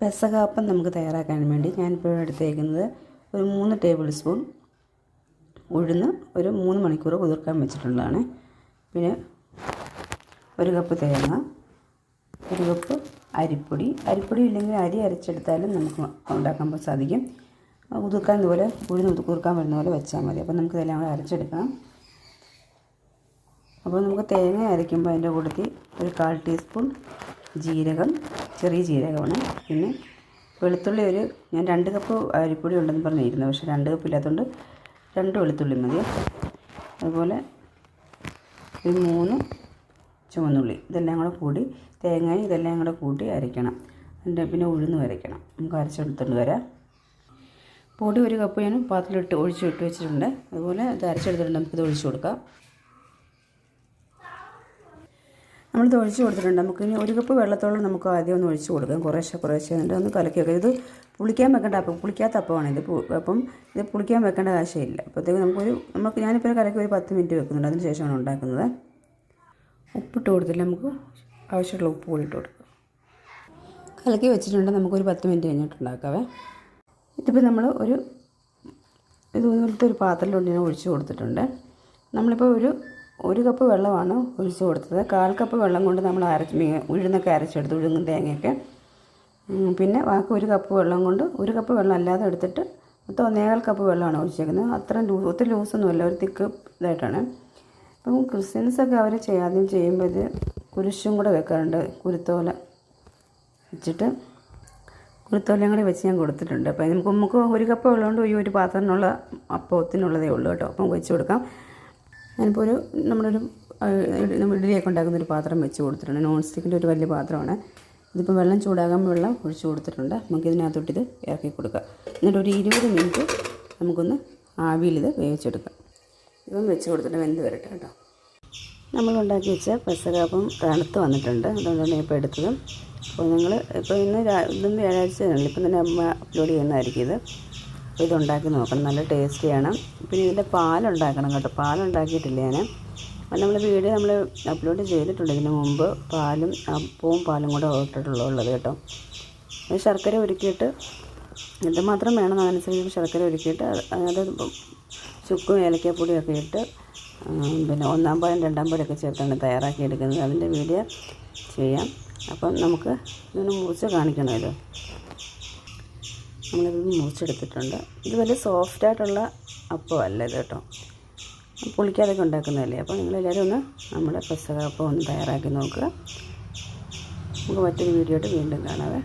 പെസകാപ്പം നമുക്ക് തയ്യാറാക്കാൻ വേണ്ടി ഞാനിപ്പോൾ എടുത്തേക്കുന്നത് ഒരു മൂന്ന് ടേബിൾ സ്പൂൺ ഉഴുന്ന് ഒരു മൂന്ന് മണിക്കൂർ കുതിർക്കാൻ വെച്ചിട്ടുള്ളതാണ്. പിന്നെ ഒരു കപ്പ് തേങ്ങ ഒരു കപ്പ് അരിപ്പൊടി. അരിപ്പൊടി ഇല്ലെങ്കിൽ അരി അരച്ചെടുത്താലും നമുക്ക് ഉണ്ടാക്കാൻ സാധിക്കും. കുതിർക്കാൻ ഇതുപോലെ ഉഴുന്ന് കുതിർക്കാൻ വരുന്ന പോലെ വെച്ചാൽ മതി. അപ്പോൾ നമുക്ക് ഇതെല്ലാം കൂടെ അരച്ചെടുക്കണം. അപ്പോൾ നമുക്ക് തേങ്ങ അരയ്ക്കുമ്പോൾ അതിന്റെ കൂട്ടത്തിൽ ഒരു കാൽ ടീസ്പൂൺ ജീരകം ചെറിയ ജീരകമാണ്. പിന്നെ വെളുത്തുള്ളി ഒരു ഞാൻ രണ്ട് കപ്പ് അരിപ്പൊടി ഉണ്ടെന്ന് പറഞ്ഞിരുന്നു. പക്ഷേ രണ്ട് കപ്പ് ഇല്ലാത്തതുകൊണ്ട് രണ്ട് വെളുത്തുള്ളി മതി. അതുപോലെ ഒരു മൂന്ന് ചുവന്നുള്ളി. ഇതെല്ലാം കൂടെ കൂടി തേങ്ങയും ഇതെല്ലാം കൂടെ കൂട്ടി അരയ്ക്കണം. അതിന്റെ പിന്നെ ഉഴുന്ന് അരയ്ക്കണം നമുക്ക് അരച്ചെടുത്തുകൊണ്ട് വരാം. പൊടി ഒരു കപ്പ് ഞാൻ പാത്രത്തിലിട്ട് ഒഴിച്ചിട്ട് വെച്ചിട്ടുണ്ട്. അതുപോലെ ഇത് അരച്ചെടുത്തിട്ടുണ്ട്. നമുക്കിത് ഒഴിച്ചു കൊടുക്കാം. നമ്മളിത് ഒഴിച്ച് കൊടുത്തിട്ടുണ്ട്. നമുക്ക് ഇനി ഒരു കപ്പ് വെള്ളത്തോളം നമുക്ക് ആദ്യം ഒന്ന് ഒഴിച്ച് കൊടുക്കാം. കുറേശ്ശെ കുറേശ്ശെ എന്നിട്ട് ഒന്ന് കലക്കി വെക്കാം ഇത് പുളിക്കാൻ വെക്കേണ്ട അപ്പം പുളിക്കാത്ത അപ്പമാണ് ഇത് അപ്പം ഇത് പുളിക്കാൻ വെക്കേണ്ട ആവശ്യമില്ല. അപ്പോഴത്തേക്ക് നമുക്കൊരു നമുക്ക് ഞാനിപ്പോൾ കലക്കി ഒരു പത്ത് മിനിറ്റ് വെക്കുന്നുണ്ട്. അതിന് ശേഷമാണ് ഉണ്ടാക്കുന്നത്. ഉപ്പിട്ട് കൊടുത്തില്ല. നമുക്ക് ആവശ്യമുള്ള ഉപ്പ് കൂടി ഇട്ട് കൊടുക്കുക കലക്കി വെച്ചിട്ടുണ്ട്. നമുക്കൊരു പത്ത് മിനിറ്റ് കഴിഞ്ഞിട്ട് ഉണ്ടാക്കാവേ. ഇതിപ്പോൾ നമ്മൾ ഒരു ഇതുപോലത്തെ ഒരു പാത്രത്തിലോട്ട് ഞാൻ ഒഴിച്ച് കൊടുത്തിട്ടുണ്ട്. നമ്മളിപ്പോൾ ഒരു ഒരു കപ്പ് വെള്ളമാണ് ഒഴിച്ച് കൊടുത്തത്. കാൽ കപ്പ് വെള്ളം കൊണ്ട് നമ്മൾ അരച്ച് ഉഴുന്നൊക്കെ അരച്ചെടുത്ത് ഉഴുന്നും തേങ്ങയൊക്കെ. പിന്നെ ബാക്കി ഒരു കപ്പ് വെള്ളം കൊണ്ട് ഒരു കപ്പ് വെള്ളം അല്ലാതെ എടുത്തിട്ട് മൊത്തം ഒന്നേകാൽ കപ്പ് വെള്ളമാണ് ഒഴിച്ചേക്കുന്നത്. അത്രയും ലൂസ് ഒത്തിരി ലൂസൊന്നുമല്ല ഒരു തിക്ക് ഇതായിട്ടാണ്. അപ്പം ക്രിസ്ത്യൻസൊക്കെ അവർ ചെയ്യാതെ ചെയ്യുമ്പോൾ ഇത് കുരിശും കൂടെ വെക്കാറുണ്ട് കുരുത്തോല വെച്ചിട്ട്. കുരുത്തോലയും കൂടെ വെച്ച് ഞാൻ കൊടുത്തിട്ടുണ്ട്. അപ്പം നമുക്ക് നമുക്ക് ഒരു കപ്പ് വെള്ളമുണ്ട് ഈ ഒരു പാത്രത്തിനുള്ള അപ്പത്തിനുള്ളതേ ഉള്ളൂ കേട്ടോ. അപ്പം വെച്ച് കൊടുക്കാം. ഞാനിപ്പോൾ ഒരു നമ്മളൊരു നമ്മൾ ഇഡ്ഡലിയൊക്കെ ഉണ്ടാക്കുന്ന ഒരു പാത്രം വെച്ച് കൊടുത്തിട്ടുണ്ട്. നോൺ സ്റ്റിക്കിന്റെ ഒരു വലിയ പാത്രമാണ്. ഇതിപ്പോൾ വെള്ളം ചൂടാകാൻ വെള്ളം ഒഴിച്ച് കൊടുത്തിട്ടുണ്ട്. നമുക്ക് ഇതിനകത്തോട്ട് ഇത് ഇറക്കി കൊടുക്കുക എന്നിട്ട് ഒരു ഇരുപത് മിനിറ്റ് നമുക്കൊന്ന് ആവിയിൽ ഇത് വേവിച്ചെടുക്കാം. ഇപ്പം വെച്ച് കൊടുത്തിട്ട് വെന്ത് വരട്ടെ കേട്ടോ. നമ്മളുണ്ടാക്കി വെച്ച പെസകാപ്പം തണുത്ത് വന്നിട്ടുണ്ട്. അതുകൊണ്ടാണ് ഇപ്പോൾ എടുത്തത്. അപ്പോൾ നിങ്ങൾ ഇപ്പോൾ ഇന്ന് ഇന്ന് വ്യാഴാഴ്ച ഇപ്പം തന്നെ അമ്മ അപ്ലോഡ് ചെയ്യുന്നതായിരിക്കും ഇത്. ഇതുണ്ടാക്കി നോക്കണം. നല്ല ടേസ്റ്റിയാണ് പിന്നെ ഇതിന്റെ പാലുണ്ടാക്കണം കേട്ടോ. പാലുണ്ടാക്കിയിട്ടില്ല ഞാൻ? അപ്പം നമ്മൾ വീഡിയോ നമ്മൾ അപ്ലോഡ് ചെയ്തിട്ടുണ്ട്. ഇതിന് മുമ്പ് പാലും അപ്പവും പാലും കൂടെ ഇട്ടിട്ടുള്ളത് കേട്ടോ. ശർക്കര ഉരുക്കിയിട്ട് എന്തുമാത്രം വേണം അതനുസരിച്ച് ശർക്കര ഉരുക്കിയിട്ട് അത് ചുക്കും ഏലക്കാപ്പൊടിയൊക്കെ ഇട്ട് പിന്നെ ഒന്നാം പാലും രണ്ടാം പാലൊക്കെ ചേർത്താണ് തയ്യാറാക്കി എടുക്കുന്നത്. അതിന്റെ വീഡിയോ ചെയ്യാം. അപ്പം നമുക്ക് ഇതൊന്ന് മുറിച്ച് കാണിക്കണമല്ലോ നമ്മളിത് മുറിച്ചെടുത്തിട്ടുണ്ട്. ഇത് വലിയ സോഫ്റ്റായിട്ടുള്ള അപ്പമല്ല ഇത് കേട്ടോ. പുളിക്കാതൊക്കെ ഉണ്ടാക്കുന്നതല്ലേ? അപ്പോൾ നിങ്ങളെല്ലാവരും ഒന്ന് നമ്മുടെ പെസക അപ്പം ഒന്ന് തയ്യാറാക്കി നോക്കുക. നമുക്ക് മറ്റൊരു വീഡിയോ ആയിട്ട് വീണ്ടും കാണാവേ.